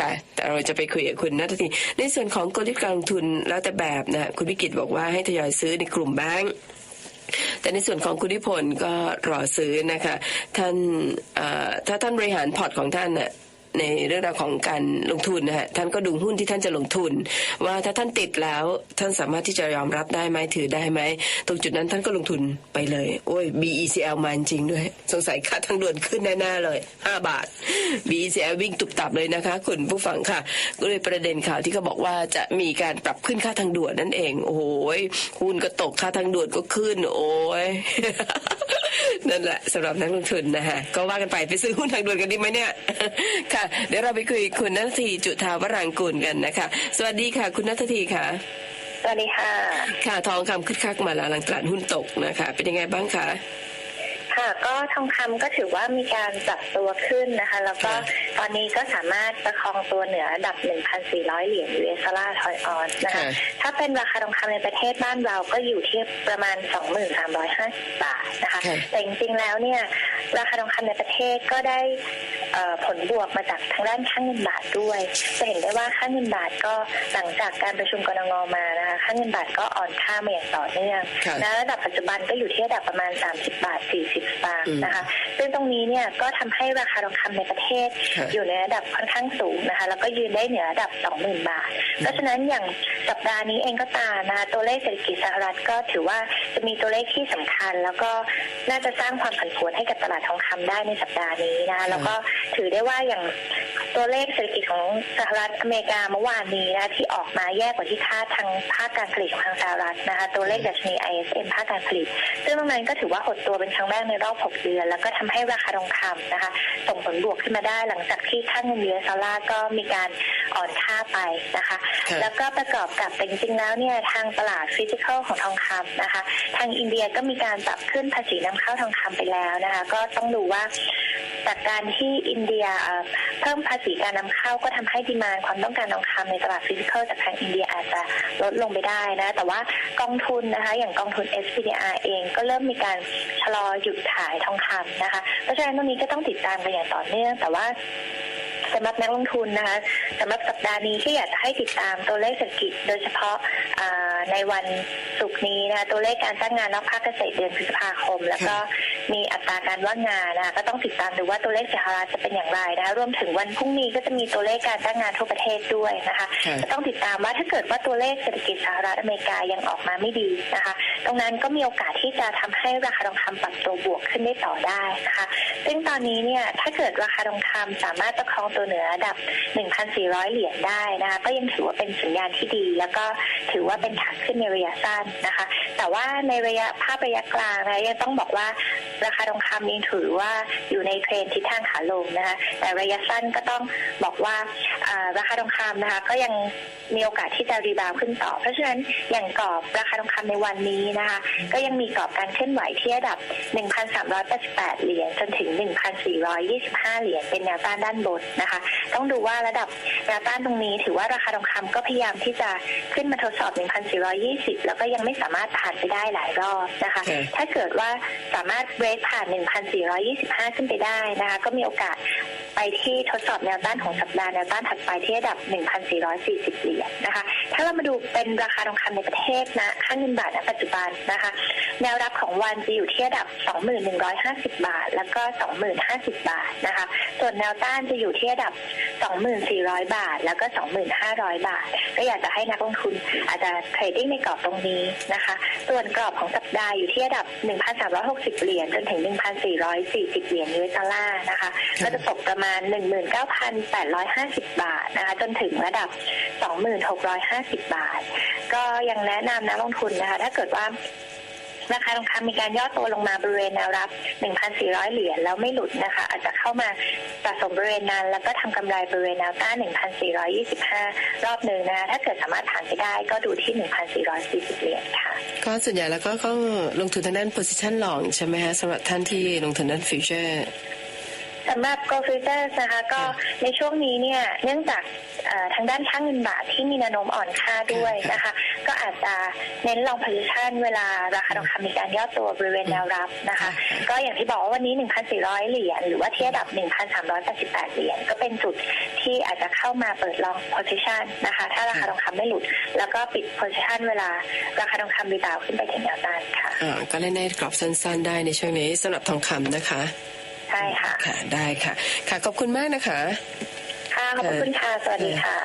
ค่ะ แต่เราจะไปคุยกับคุณนัททีในส่วนของกลยุทธ์การลงทุนแล้วแต่แบบนะคุณวิกิตบอกว่าให้ทยอยซื้อในกลุ่มแบงก์แต่ในส่วนของคุณนิพนธ์ก็รอซื้อนะคะ ท่านถ้าท่านบริหารพอร์ตของท่านน่ะ ในเรื่องราวของการลงทุนนะฮะท่านก็ดูหุ้นที่ท่านจะลงทุน ว่าถ้าท่านติดแล้วท่านสามารถที่จะยอมรับได้ไหมถือได้ไหมตรงจุดนั้นท่านก็ลงทุนไปเลย โอ้ย BECL มาจริงด้วย สงสัยค่าทางด่วนขึ้นแน่ๆเลย 5 บาท BECL วิ่งตุบตับเลยนะคะ คุณผู้ฟังค่ะ ก็เลยประเด็นข่าวที่เขาบอกว่าจะมีการปรับขึ้นค่าทางด่วนนั่นเอง โอ้โหหุ้นก็ตกค่าทางด่วนก็ขึ้น โอ้ย นั่นแหละสำหรับนักลงทุนนะฮะก็ว่ากันไปไปซื้อหุ้นทางด่วนกันดีไหมเนี่ยค่ะ เดี๋ยวเราไปคุยคุณนัทธีจุธาวรังกูลกันนะคะ สวัสดีค่ะ คุณนัทธีค่ะสวัสดีค่ะ ค่ะทองคำคึกคักมาแล้วหลังตลาดหุ้นตกนะคะ เป็นยังไงบ้างคะ ค่ะก็ทองคำก็ถือว่ามีการปรับตัวขึ้นนะคะ แล้วก็ค่ะตอนนี้ก็สามารถประคองตัวเหนือระดับ 1,400 เหรียญ US ดอลลาร์ทอยออนนะคะค่ะถ้าเป็นราคาทองคำในประเทศบ้านเราก็อยู่ที่ประมาณ 2,350 บาทนะคะค่ะแต่จริงๆแล้วเนี่ย ราคาทองคำในประเทศก็ได้เอ่อผลบวกมาจากทางด้านค่าเงินบาทด้วย จะเห็นได้ว่าค่าเงินบาทก็หลังจากการประชุมกรงงมานะคะค่าเงินบาทก็อ่อนค่ามาอย่างต่อเนื่องค่ะและระดับปัจจุบันก็อยู่ที่ระดับประมาณ 30 บาท 40สตางอืค์มนะคะ ซึ่งตรงนี้เนี่ยก็ทำให้ราคาทองคำในประเทศค่ะอยู่ในระดับค่อนข้างสูงนะคะ แล้วก็ยืนได้เหนือระดับ 20,000 บาท เพราะฉะนั้นอย่างสัปดาห์นี้เองก็ตามนะคะตัวเลขเศรษฐกิจสหรัฐก็ถือว่าจะมีตัวเลขที่สำคัญ แล้วก็น่าจะสร้างความผันผวนให้กับตลาดทองคำได้ในสัปดาห์นี้นะคะแล้วก็ถือได้ว่าอย่างตัวเลขเศรษฐกิจของสหรัฐอเมริกาเมื่อวานนี้นะที่ออกมาแย่กว่าที่คาดทางภาคการผลิตของทางสหรัฐนะคะตัวเลขดัชนี ISM ภาคการผลิต ซึ่งตรงนั้นก็ถือว่าหดตัวเป็นครั้งแรกในรอบ 6 เดือน แล้วก็ทำให้ราคาทองคำนะคะส่งผลบวกขึ้นมาได้หลังจากที่ค่าเงินยูเอสดอลลาร์ก็มีการ อ่อนค่าไปนะคะค่ะแล้วก็ประกอบกับแต่จริงๆแล้วเนี่ยทางตลาดฟิสิกอลของทองคำนะคะ ทางอินเดียก็มีการปรับขึ้นภาษีนำเข้าทองคำไปแล้วนะคะ ก็ต้องดูว่าจากการที่อินเดียเอ่อเพิ่มภาษีการนำเข้าก็ทำให้ดีมานความต้องการทองคำในตลาดฟิสิกอลจากทางอินเดียอาจจะลดลงไปได้นะ แต่ว่ากองทุนนะคะอย่างกองทุน SPDR เองก็เริ่มมีการชะลอหยุดขายทองคำนะคะ เพราะฉะนั้นตรงนี้ก็ต้องติดตามกันอย่างต่อเนื่องแต่ว่า สำหรับนักลงทุนนะคะสำหรับสัปดาห์นี้ที่อยากจะให้ติดตามตัวเลขเศรษฐกิจ โดยเฉพาะอ่าในวันศุกร์นี้นะคะตัวเลขการจ้างงานนอกภาคเกษตรเดือนพฤษภาคม แล้วก็มีอัตราการว่างงานนะคะก็ต้องติดตามดูว่าตัวเลขสหรัฐจะเป็นอย่างไรนะคะรวมถึงวันพรุ่งนี้ก็จะมีตัวเลขการจ้างงานทั่วประเทศด้วยนะคะค่ะก็ต้องติดตามว่าถ้าเกิดว่าตัวเลขเศรษฐกิจสหรัฐอเมริกายังออกมาไม่ดีนะคะ ตรงนั้นก็มีโอกาสที่จะทำให้ราคาทองคำปรับตัวบวกขึ้นได้ต่อได้นะคะซึ่งตอนนี้เนี่ยถ้าเกิดราคาทองคำสามารถประคองตัวเหนือระดับ 1,400 เหรียญได้นะคะก็ยังถือว่าเป็นสัญญาณที่ดี แล้วก็ถือว่าเป็นขาขึ้นในระยะสั้นนะคะแต่ว่าในระยะภาพระยะกลางนะยังต้องบอกว่าราคาทองคำยังถือว่าอยู่ในเทรนทิศทางขาลงนะคะแต่ระยะสั้นก็ต้องบอกว่าราคาทองคำนะคะก็ยังมีโอกาสที่จะรีบาวขึ้นต่อ เพราะฉะนั้นอย่างกรอบราคาทองคำในวันนี้นะคะ ก็ยังมีกรอบการเคลื่อนไหวที่ระดับ 1,388 เหรียญจนถึง 1,425 เหรียญเป็นแนวต้านด้านบนนะคะ ต้องดูว่าระดับแนวต้านตรงนี้ ถือว่าราคาทองคำก็พยายามที่จะขึ้นมาทดสอบ 1,420 แล้วก็ยังไม่สามารถผ่านไปได้หลายรอบนะคะค่ะถ้าเกิดว่าสามารถเบรกผ่าน 1,425 ขึ้นไปได้นะคะ ก็มีโอกาสไปที่ทดสอบแนวต้านของสัปดาห์แนวต้านถัดไปที่ระดับ 1,440 เหรียญนะคะ ถ้าเรามาดูเป็นราคาทองคำในประเทศนะค่าเงินบาทณปัจจุบันนะคะ แนวรับของวันจะอยู่ที่ระดับ 2,150 บาท แล้วก็ 2,050 บาทนะคะ ส่วนแนวต้านจะอยู่ที่ระดับ 2,400 บาท แล้วก็ 2,500 บาท ก็อยากจะให้นักลงทุนอาจจะเทรดดิ้งในกรอบตรงนี้นะคะ ส่วนกรอบของสัปดาห์อยู่ที่ระดับ 1,360 เหรียญจนถึง 1,440 เหรียญยูเอสดอลลาร์นะคะ ก็จะตกประมาณ 19,850 บาทนะคะจนถึงระดับ 2,650 บาท ก็ยังแนะนำนักลงทุนนะคะ ถ้าเกิดว่าราคาทองคำมีการย่อตัวลงมาบริเวณแนวรับ 1,400 เหรียญแล้วไม่หลุดนะคะ อาจจะเข้ามาสะสมบริเวณนั้น แล้วก็ทำกำไรบริเวณแนวต้าน 1,425 รอบหนึ่งนะคะ ถ้าเกิดสามารถผ่านไปได้ก็ดูที่ 1,440 เหรียญค่ะ ก็ส่วนใหญ่แล้วก็ต้องลงทุนทางด้าน position long ใช่ไหมฮะสำหรับท่านที่ลงทุนด้าน future สำหรับ Go Futures นะคะก็ค่ะในช่วงนี้เนี่ยเนื่องจากเอ่อทางด้านค่างเงินบาทที่มีแนวโน้มอ่อนค่าด้วยนะคะ ก็อาจจะเน้นลอง position เวลาราคาทองคำมีการย่อตัวบริเวณแนวรับนะคะค่ะก็อย่างที่บอกว่าวันนี้ 1,400 เหรียญหรือว่าที่ระดับ 1,388 เหรียญก็เป็นจุดที่อาจจะเข้ามาเปิดลอง position นะคะ ถ้าราคาทองคำไม่หลุด แล้วก็ปิด position เวลาราคาทองคำรีบาวด์ขึ้นไปถึงแนวต้านค่ะอ่าก็เล่นในกรอบสั้นๆ ได้ในช่วงนี้สำหรับทองคำนะคะ ใช่ค่ะ ค่ะ ได้ค่ะ ค่ะ ขอบคุณมากนะคะ ค่ะ ขอบคุณค่ะ สวัสดีค่ะ